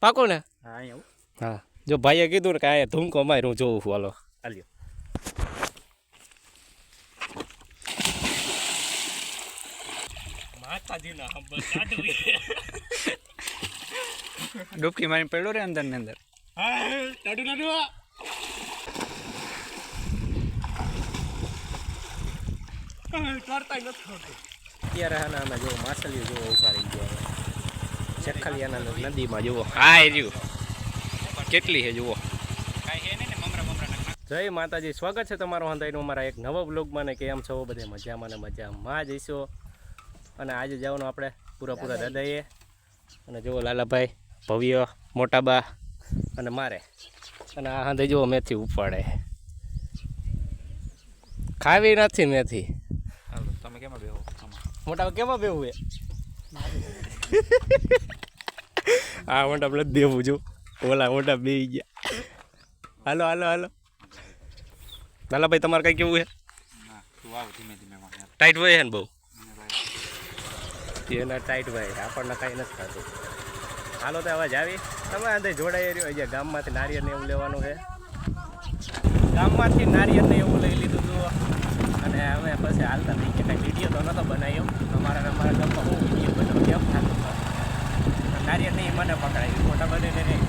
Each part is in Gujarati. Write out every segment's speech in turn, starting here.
પાકો ને હા. જો ભાઈએ કીધું ને કે અહીંયા ધૂમકો માર હું જોઉં છું હાલો. હાલ્યો. ડૂબકી મારી પડ્યો રે અંદર. ને અંદર અત્યારે આના જો માછલીઓ જોવો ઉપાડી ગયા ચેખલિયાના નદીમાં જુઓ. હા એ રહ્યું કેટલી છે જુઓ. જય માતાજી સ્વાગત છે તમારો હંધાઈનું અમારા એક નવા બ્લોગમાં ને કેમ છો? બધે મજામાં ને મજામાં જઈશો અને આજે જવાનું આપણે પૂરા પૂરા દાદાએ. અને જુઓ લાલાભાઈ ભવ્ય મોટાબા અને મારે. અને આ હંધાઈ જુઓ મેથી ઉપાડે. ખાવી નથી મેથી. તમે કેમાં બેહો? આમાં. મોટા કેમાં બેવું એ? હા મોટા આપણે દેવું જો. ઓલા મોટા બે ગયા. હાલો હાલો હાલો. લાલાભાઈ તમારે કઈ કેવું છે? ટાઈટ હોય છે ને બહુ? ભાઈ એના ટાઈટ ભાઈ આપણને કાંઈ નથી થતું. હાલો તો અવાજ આવી. તમે અંદર જોડાઈ રહ્યો. જે ગામમાંથી નારિયેળ ને એવું લેવાનું છે. ગામમાંથી નારિયેળ ને એવું લઈ લીધું હતું અને અમે પછી હાલતા થઈ ગયા કાંઈ વીડિયો તો નહોતો બનાવ્યો. અમારા અમારા ગામમાં બહુ વીડિયો બનાવ્યો. કેમ? નારિયેળ નહીં મને પકડાય. મોટા બને ને. નહીં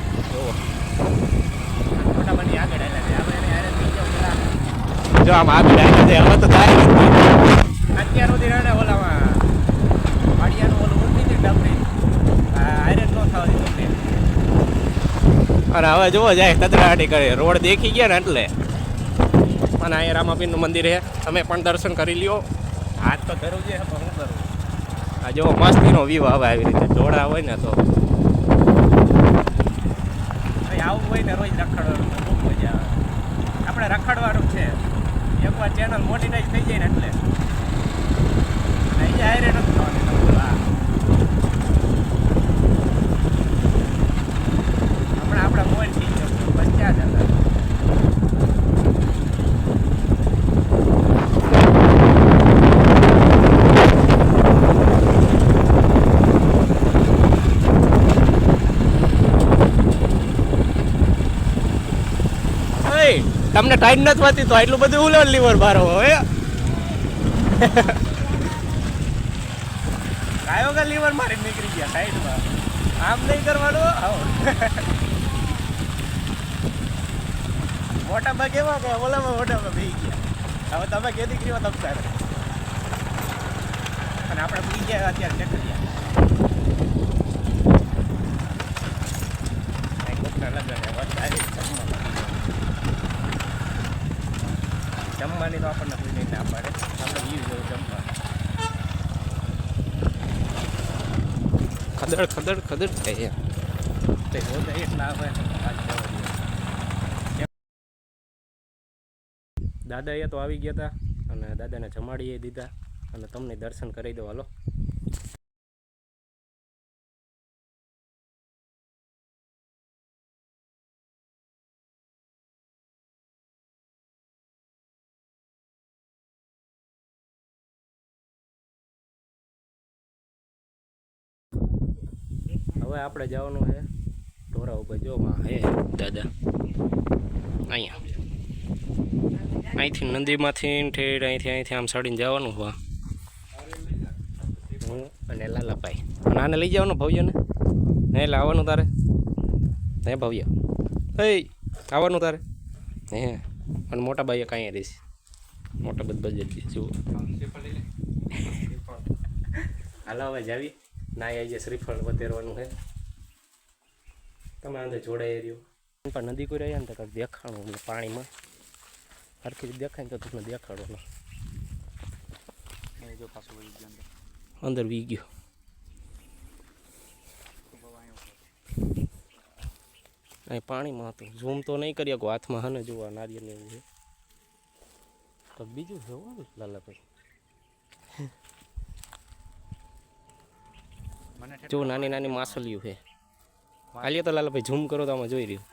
મોટા બની આગળ આવ્યા છે. આપણે એને હારે જાવ પેલા. જો આમ આગળ આવી છે હવે તો થાય અત્યાર સુધી રડે ઓલામાં વાડિયાનું ઓલું ઉઠી હતી ડબરી. આયરન ન થવા દીધું અને હવે જોવો જાય તતરાટી કરે. રોડ દેખી ગયા ને એટલે. અને અહીંયા રામાપીરનું મંદિર છે. તમે પણ દર્શન કરી લ્યો. હાથ તો ધરું છે હું કરું? આ જો મસ્તીનો વ્યૂ આવે આવી રીતે જોડા હોય ને તો. આવું હોય ને રોજ રખડવાનું, બહુ મજા આવે. આપણે રખડવાનું છે. એકવાર ચેનલ મોનિટાઈઝ થઈ જાય ને એટલે. અહીંયા હારે નથી થવાની તમે હા હમણાં આપણે મોજ થઈ ગયો બસ ક્યાં જતા ઓય, તમને ટાઈમ નથી વાતી તો એટલું બધું ઉલો લીવર બારો હવે કાયો કે લીવર મારી નીકળી ગયા સાઈડમાં. આમ નહીં કરવાનું, આવો. મોટા ભાગ એવા કે ઓલામાં મોટા ભાગ બેસી ગયા. હવે તમે કે દીકરીમાં તમતા અને આપણે પી ગયા અત્યારે ચેક કરી ગયા છે વાત આવી જમવા જમવાની તો આપણને કોઈ નહીં ના પાડે. આપણે વ્યૂ જેવું જમવા ખદડ ખદડ ખદડ થાય તે રોજ એટલા આવે દાદા એ તો આવી ગયા હતા અને દાદાને જમાડીએ દીધા અને તમને દર્શન કરી દો હાલો. હવે આપણે જવાનું છે ઢોરા ઉપર. જો હે, દાદા. અહીંયા. અહીંથી નદીમાંથી ઠેઠ અહીંથી અહીંથી આમ ચડીને જવાનું હોય હું અને લાલાભાઈ. અને આને લઈ જવાનું ભવ્યને? હે એટલે આવવાનું તારે? હે ભવ્ય. હે, આવવાનું તારે? હે. અને મોટા ભાઈએ કાંઈ રહીશ. મોટા બધ બજેટ જુઓ. હાલો, હવે જાવી. ના આવી જાય શ્રીફળ વધેરવાનું છે તમે અંદર જોડાઈ રહ્યો. પણ નદી કોઈ રહ્યા ને તો કાંઈક દેખાણું અમને પાણીમાં. હરખી દેખાય ને તો તમને દેખાડો જો પાછું વળી ગયો અંદર. વી ગયો. અહીં પાણીમાં હતું. ઝૂમ તો નહીં કરી શકો હાથમાં હને જોવા નારિયેળ એવું છે. તો બીજું છે લાલાભાઈ જો નાની નાની માછલીઓ છે. હાલીએ તો લાલભાઈ ઝૂમ કરો તો આમાં જોઈ રહ્યું.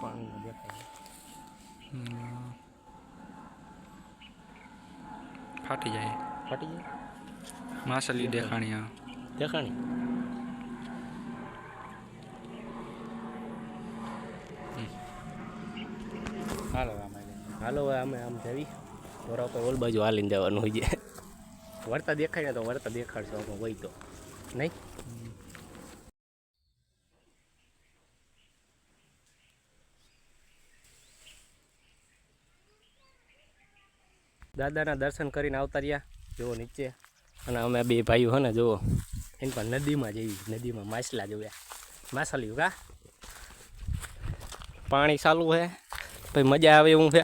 પાણી દેખાય ફાટી જાય. ફાટી જાય? માછલી દેખાણી આ દેખાણી? હાલો અમે હાલો અમે આમ જવી. ઘોરા તો ઓલ બાજુ હાલીને જવાનું હોય છે. વરતા દેખાય ને તો વરતા દેખાડશો આપણે હોય તો. નહીં? દાદાના દર્શન કરીને આવતા રહ્યા. જુઓ નીચે. અને અમે બે ભાઈઓ હે ને, જુઓ. એને પણ નદીમાં જઈ નદીમાં માછલા જોયા. માછલીઓ કા? પાણી ચાલુ છે પછી મજા આવે એવું છે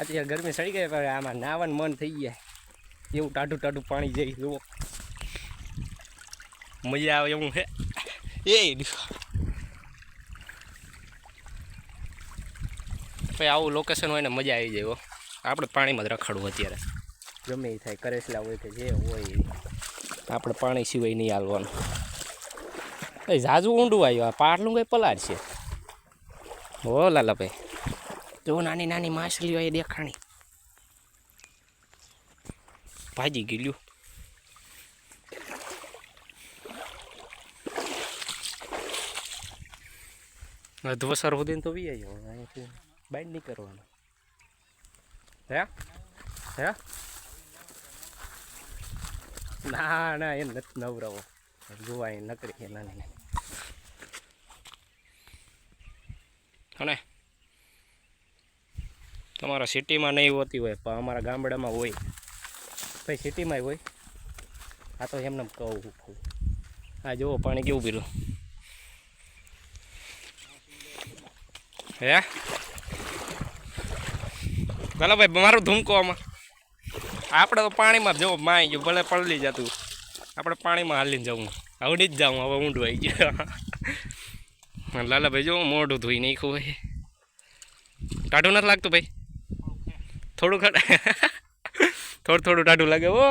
અત્યારે ગરમી સડી ગઈ, પણ આમાં નાવાનું મન થઈ જાય એવું ટાઢું ટાઢું પાણી જઈ જુઓ મજા આવે એવું છે એ પછી આવું લોકેશન હોય ને મજા આવી જાય. આપણે પાણીમાં જ રખડવું અત્યારે ગમે એ થાય કરેસલા હોય કે જે હોય આપણે પાણી સિવાય નહીં હાલવાનું એ ઝાઝુ ઊંડું આવ્યું આ પાટલું કંઈ પલાર છે હો લાલાભાઈ જો નાની નાની માછલીઓ એ દેખાણી ભાજી ગયેલું અધવસર સુધી તો વી આવ્યો અહીંયાથી બાઈટ નહીં કરવાનું. હે? હે? ના ના એ નથી નવરાવો. જોવા એ નકરી એ નહીં અને તમારા સિટીમાં નહીં હોતી હોય, પણ અમારા ગામડામાં હોય. ભાઈ સિટીમાં હોય? આ તો એમને કહું આ જુઓ પાણી કેવું પીરું હે? ભલે ભાઈ મારું ધૂમકો આમાં. આપણે તો પાણીમાં જવું માય ગયું ભલે પલળી જતું. આપણે પાણીમાં હાલીને જવું. આવડી જ જાઉં હવે ઊંડું આવી ગયું. લાલાભાઈ જો મોઢું ધોઈ નાખ્યું હોય. ટાઢું નથી લાગતું ભાઈ? થોડું ખડ થોડું થોડું ટાઢું લાગે ઓ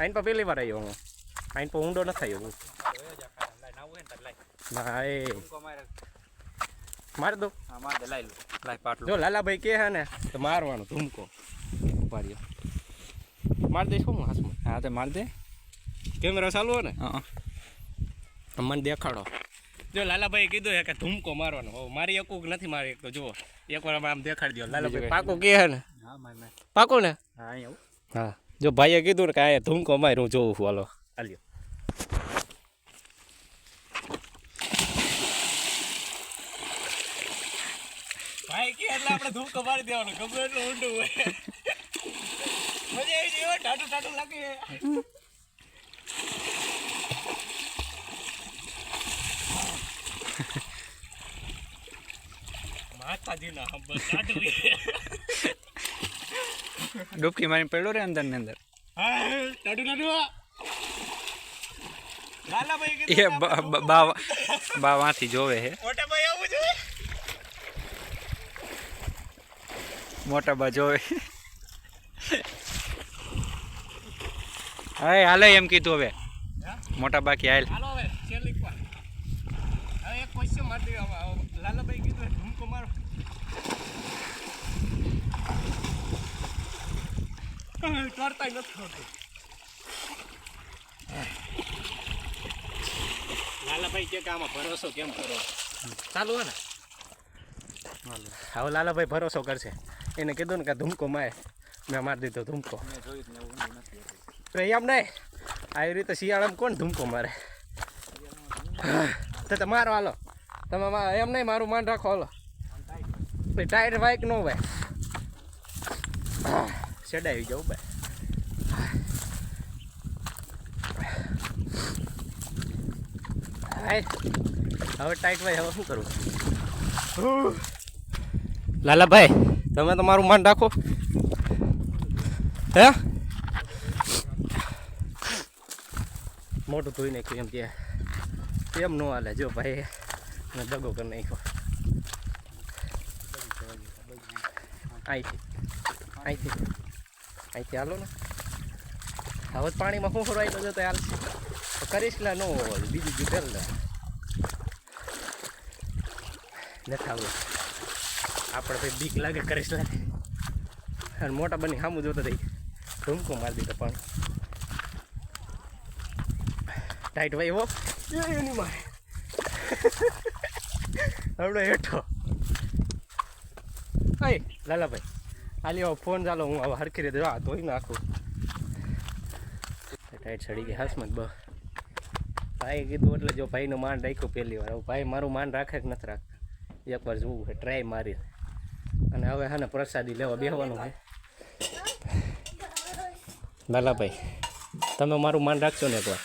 આઈન પર પહેલી વાર આવ્યો હું. આઈન પર ઊંડો નથી આવ્યો ના એ. મારી દો. આમાં દે લાઈ લાઈ પાટલો. જો લાલાભાઈ કે હે ને તો મારવાનો ધૂમકો. ઉપાડ્યો. માર દે શું હાથમાં? હા તે માર દે. કેમેરા ચાલુ હો ને? હા મને દેખાડો. જો લાલાભાઈ કીધું હે કે ધૂમકો મારવાનો. હો મારી એકુક નથી મારી એક તો જુઓ. એકવાર આમ આમ દેખાડી દો લાલાભાઈ પાકો કે હે ને? હા માર માર ને? હા હા. જો ભાઈએ કીધું ને કે આ ધૂમકો માર હું જોઉં છું હાલો. હાલ્યો ભાઈ કે એટલે આપણે ધૂમકો મારી દેવાનો ગમે એટલું ઊંડું હોય મજા આવી ગઈ ટાટું ટાટું લાગે માતાજીના હંબલ ટાટું ડૂબકી મારીને પડ્યો રે અંદર ને અંદર હા ટાટું ટાટું લાલાભાઈ એ કીધું બા બા- બા બા વાંથી જોવે હે મોટા ભાઈ આવું જોઈએ મોટા બાજુ હવે હા હાલે એમ કીધું હવે. મોટા બાકી હાલ. હવે હવે હવે. હવે લાલાભાઈ કે આમાં ભરોસો કેમ કરો? ચાલુ ને? હવે લાલાભાઈ ભરોસો કરશે. એને કીધું ને કે ધૂમકો મારે. મેં મારી દીધો ધૂમકો. તો એમ નહીં. આવી રીતે શિયાળામાં કોણ ધૂમકો મારે? તો તમારો હાલો. તમે એમ નહીં મારું માન રાખો હાલો. ટાયર વાઈક ન ભાઈ ચડાવી જાઉં ભાઈ હવે ટાઈટ ભાઈ હવે શું કરવું? લાલાભાઈ તમે તમારું માન રાખો. હે? મોટું ધોઈ નાખ્યું એમ કે એમ ન હાલે? જો ભાઈ, અને દગો કરી નાખ્યો. અહીંથી અહીંથી અહીંથી હાલો ને. હવે પાણીમાં શું ફરવાઈ બધો તો હાલ. કરીશ લે, ન હોય, બીજું બીજું કર લે. નથી આવું આપણે ભાઈ બીક લાગે કરીશ લે અને મોટા બની સામું જોતો થઈ. ધૂમકો મારી દીધો પણ. ટાઈટ ભાઈ એવો એની મારે. હમણાં હેઠો. અય લાલાભાઈ હાલી હવે ફોન ચાલો હું હવે હરખી રીતે આ ધોઈ નાખું. ટાઈટ ચડી ગઈ હાસમાં બ. ભાઈ કીધું એટલે જો ભાઈનું માન રાખ્યું પહેલી વાર. ભાઈ મારું માન રાખે કે નથી રાખતા? એકવાર જોવું ટ્રાય મારી. અને હવે હા ને પ્રસાદી લેવા બેસવાનું છે લાલાભાઈ તમે મારું માન રાખશો ને એકવાર.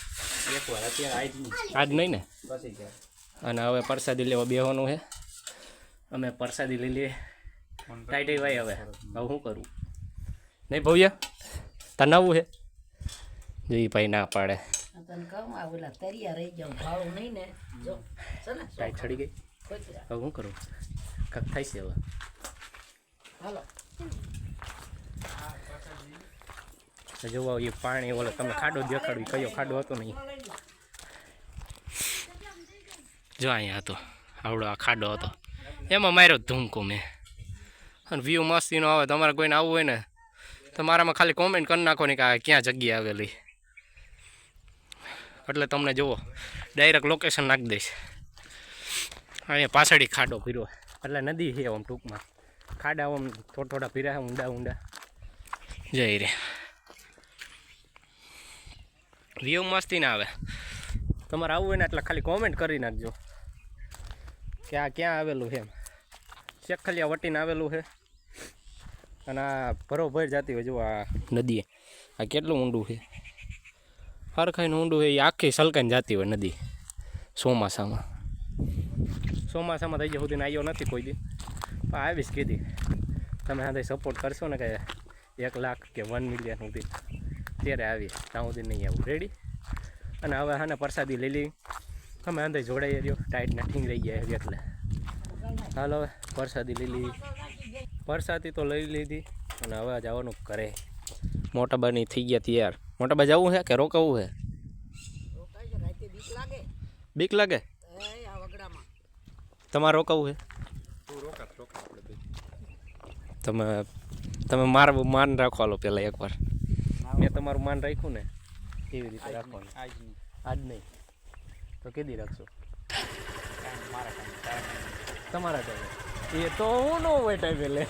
એકવાર અત્યારે આજ નહીં નહીં ને? પછી ગયા અને હવે પ્રસાદી લેવા બેહવાનું છે અમે પ્રસાદી લઈ લઈએ. ટાઈટ ભાઈ હવે. હવે શું કરું? નહીં ભવ્ય? તનાવું છે જો ભાઈ ના પાડે. કહું રહી જાઉં નહીં ને. જો ટાઈટ ચડી ગઈ. હવે શું કરું? કક થાય છે હવે. હાલો. જોવા એ પાણી, ઓલો તમે ખાડો દેખાડ્યું, કયો ખાડો હતો નહીં જો અહીંયા હતો, આવડો આ ખાડો હતો. એમાં માર્યો ધૂમકો મેં. અને વ્યૂ મસ્તીનો આવે, તમારે કોઈને આવવું હોય ને, તો મારામાં ખાલી કોમેન્ટ કરી નાખો ને કે ક્યાં જગ્યા આવેલી. એટલે તમને જુઓ ડાયરેક્ટ લોકેશન નાખી દઈશ. અહીંયા પાછળ ખાડો પીરો એટલે નદી છે આમ ટૂંકમાં. ખાડા આમ થોડા થોડા પીરા ઊંડા ઊંડા. જઈ રે. વ્યૂ મસ્તી ના આવે. તમારે આવવું હોય ને એટલે ખાલી કોમેન્ટ કરી નાખજો. કે આ ક્યાં આવેલું છે એમ. શેખલિયા વટીને આવેલું છે. અને આ ભરોભર જતી હોય જો આ નદીએ. આ કેટલું ઊંડું છે. હરખાઈને ઊંડું છે એ આખી સલકાઈને જતી હોય નદી. ચોમાસામાં. ચોમાસામાં થઈ ગયા સુધી આવ્યો નથી કોઈ દી. આવીશ કીધી. તમે સાથે સપોર્ટ કરશો ને કે એક લાખ કે વન મિલિયન સુધી. ત્યારે આવીએ ત્યાં સુધી નહીં આવું. રેડી અને હવે હાને પ્રસાદી લઈ લઈ. અમે અંદર જોડાઈ રહ્યો ટાઈટ નઠીંગ રહી ગયા એટલે. હાલો હવે પ્રસાદી લઈ લીધી પ્રસાદી તો લઈ લીધી. અને હવે જવાનું ઘરે. મોટા બાની થઈ ગયા તૈયાર. મોટા બા જવું છે કે રોકાવું છે બીક લાગે. બીક લાગે? આ વગડામાં. તમારે રોકાવું છે તું રોકા રોકા આપણે બે તમે તમે મારું માન રાખો લો પહેલાં એકવાર. મેં તમારું માન રાખ્યું ને એવી રીતે રાખવાનું. આજ નહીં. આજ નહીં. તો કેદી રાખશો? તમારા ટાઈમે એ તો હું નો હોય ટાઈમે લે.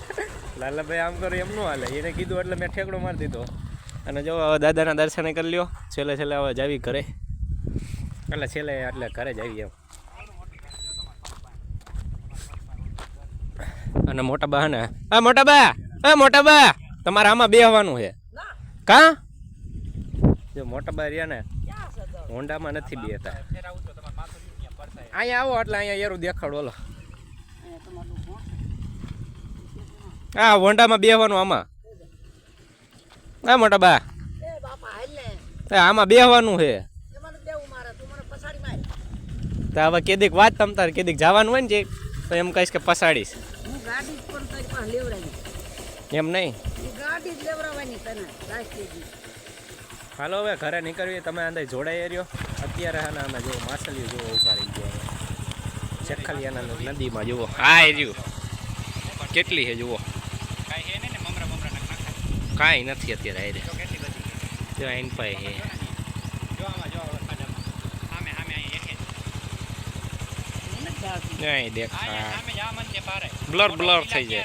લાલાભાઈ આમ કરો એમ નો હાલે. એને કીધું એટલે મેં ઠેકડો મારી દીધો. અને જો હવે દાદાના દર્શને કરી લ્યો. છેલ્લે છેલ્લે હવે જાવી ઘરે. એટલે છેલ્લે એટલે ઘરે જ આવી એમ. અને મોટા બા ને. હા મોટા બા હા મોટા બા, તમારે આમાં બેહવાનું છે. કા? જો મોટા બા રહ્યા ને, હોન્ડામાં નથી બેતા અહીંયા આવો એટલે અહીંયા યારું દેખાડો ઓલો હા હોન્ડામાં બેહવાનું આમાં. હા મોટા બા. આમાં બેહવાનું છે. તું હવે કેદીક વાત તમ તારે, કેદીક જવાનું હોય ને જે, તો એમ કહીશ કે પસાડીશ. ગાડી જ પણ તારી પાસે લેવડાવી. એમ નહીં? ગાડી જ લેવડાવવાની તને રાષ્ટ્રીયજી. હાલો હવે ઘરે નીકળીએ તમે અંદર જોડાઈ રહ્યો. અત્યારે હા અમે જો માછલીઓ જુઓ ઊભા રહી ગયો ચખલિયાના નદીમાં જુઓ. હા રહ્યું. કેટલી છે જુઓ. કાંઈ નથી અત્યારે આવી રહ્યા જો આઈન પાય છે જો આમાં જો હવે ખાડામાં સામે સામે અહીં એક મને ગાડી નહીં અહીંયા દેખા સામે જ આ મંદિર પારે Blur, blur થઈ જાય.